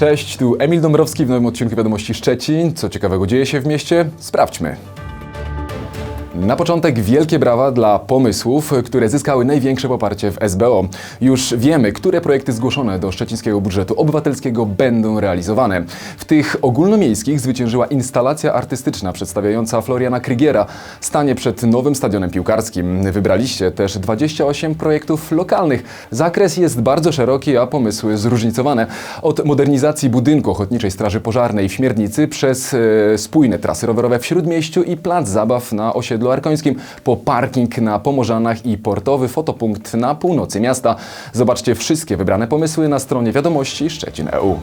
Cześć, tu Emil Dąbrowski w nowym odcinku Wiadomości Szczecin. Co ciekawego dzieje się w mieście? Sprawdźmy. Na początek wielkie brawa dla pomysłów, które zyskały największe poparcie w SBO. Już wiemy, które projekty zgłoszone do szczecińskiego budżetu obywatelskiego będą realizowane. W tych ogólnomiejskich zwyciężyła instalacja artystyczna przedstawiająca Floriana Krygiera. Stanie przed nowym stadionem piłkarskim. Wybraliście też 28 projektów lokalnych. Zakres jest bardzo szeroki, a pomysły zróżnicowane. Od modernizacji budynku Ochotniczej Straży Pożarnej w Śmierdnicy przez e, spójne trasy rowerowe w Śródmieściu i plac zabaw na osiedlu Arkońskim, po parking na Pomorzanach i portowy fotopunkt na północy miasta. Zobaczcie wszystkie wybrane pomysły na stronie wiadomości Szczecin E EU.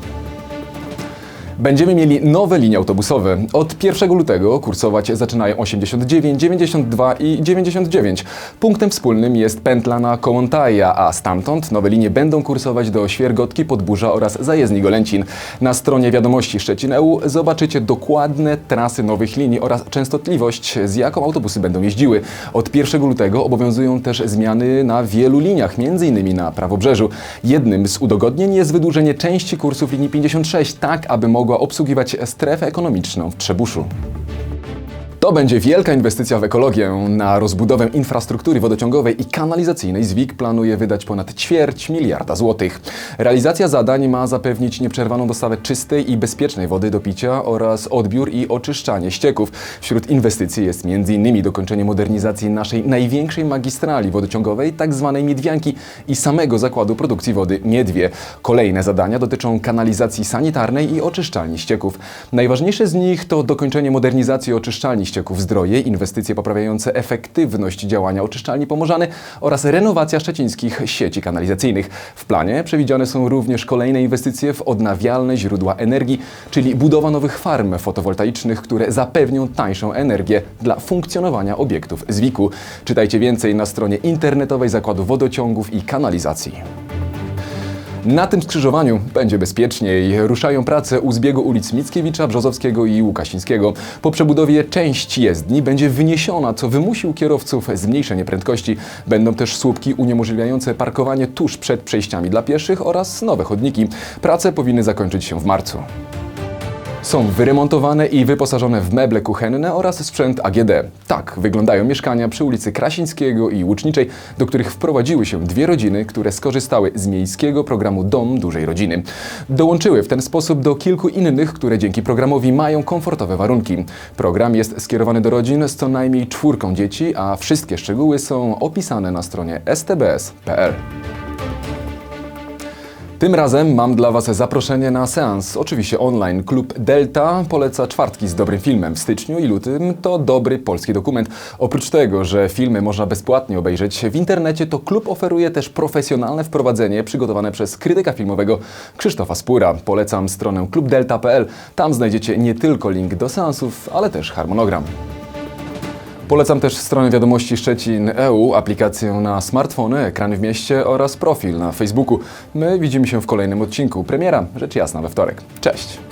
Będziemy mieli nowe linie autobusowe. Od 1 lutego kursować zaczynają 89, 92 i 99. Punktem wspólnym jest pętla na Kołątaja, a stamtąd nowe linie będą kursować do Świergotki, Podburza oraz Zajezdni Golęcin. Na stronie wiadomości Szczecin EU zobaczycie dokładne trasy nowych linii oraz częstotliwość, z jaką autobusy będą jeździły. Od 1 lutego obowiązują też zmiany na wielu liniach, m.in. na Prawobrzeżu. Jednym z udogodnień jest wydłużenie części kursów linii 56, tak aby mogła obsługiwać strefę ekonomiczną w Trzebuszu. To będzie wielka inwestycja w ekologię. Na rozbudowę infrastruktury wodociągowej i kanalizacyjnej ZWIK planuje wydać ponad ćwierć miliarda złotych. Realizacja zadań ma zapewnić nieprzerwaną dostawę czystej i bezpiecznej wody do picia oraz odbiór i oczyszczanie ścieków. Wśród inwestycji jest m.in. dokończenie modernizacji naszej największej magistrali wodociągowej, tzw. Miedwianki i samego zakładu produkcji wody Miedwie. Kolejne zadania dotyczą kanalizacji sanitarnej i oczyszczalni ścieków. Najważniejsze z nich to dokończenie modernizacji oczyszczalni ścieków Zdroje, inwestycje poprawiające efektywność działania oczyszczalni Pomorzany oraz renowacja szczecińskich sieci kanalizacyjnych. W planie przewidziane są również kolejne inwestycje w odnawialne źródła energii, czyli budowa nowych farm fotowoltaicznych, które zapewnią tańszą energię dla funkcjonowania obiektów ZWIK-u. Czytajcie więcej na stronie internetowej Zakładu Wodociągów i Kanalizacji. Na tym skrzyżowaniu będzie bezpieczniej. Ruszają prace u zbiegu ulic Mickiewicza, Brzozowskiego i Łukasińskiego. Po przebudowie część jezdni będzie wyniesiona, co wymusi u kierowców zmniejszenie prędkości. Będą też słupki uniemożliwiające parkowanie tuż przed przejściami dla pieszych oraz nowe chodniki. Prace powinny zakończyć się w marcu. Są wyremontowane i wyposażone w meble kuchenne oraz sprzęt AGD. Tak wyglądają mieszkania przy ulicy Krasińskiego i Łuczniczej, do których wprowadziły się dwie rodziny, które skorzystały z miejskiego programu Dom Dużej Rodziny. Dołączyły w ten sposób do kilku innych, które dzięki programowi mają komfortowe warunki. Program jest skierowany do rodzin z co najmniej czwórką dzieci, a wszystkie szczegóły są opisane na stronie stbs.pl. Tym razem mam dla Was zaproszenie na seans, oczywiście online. Klub Delta poleca czwartki z dobrym filmem. W styczniu i lutym to dobry polski dokument. Oprócz tego, że filmy można bezpłatnie obejrzeć w internecie, to klub oferuje też profesjonalne wprowadzenie przygotowane przez krytyka filmowego Krzysztofa Spóra. Polecam stronę klubdelta.pl. Tam znajdziecie nie tylko link do seansów, ale też harmonogram. Polecam też stronę wiadomości Szczecin EU, aplikację na smartfony, ekran w mieście oraz profil na Facebooku. My widzimy się w kolejnym odcinku. Premiera, rzecz jasna, we wtorek. Cześć!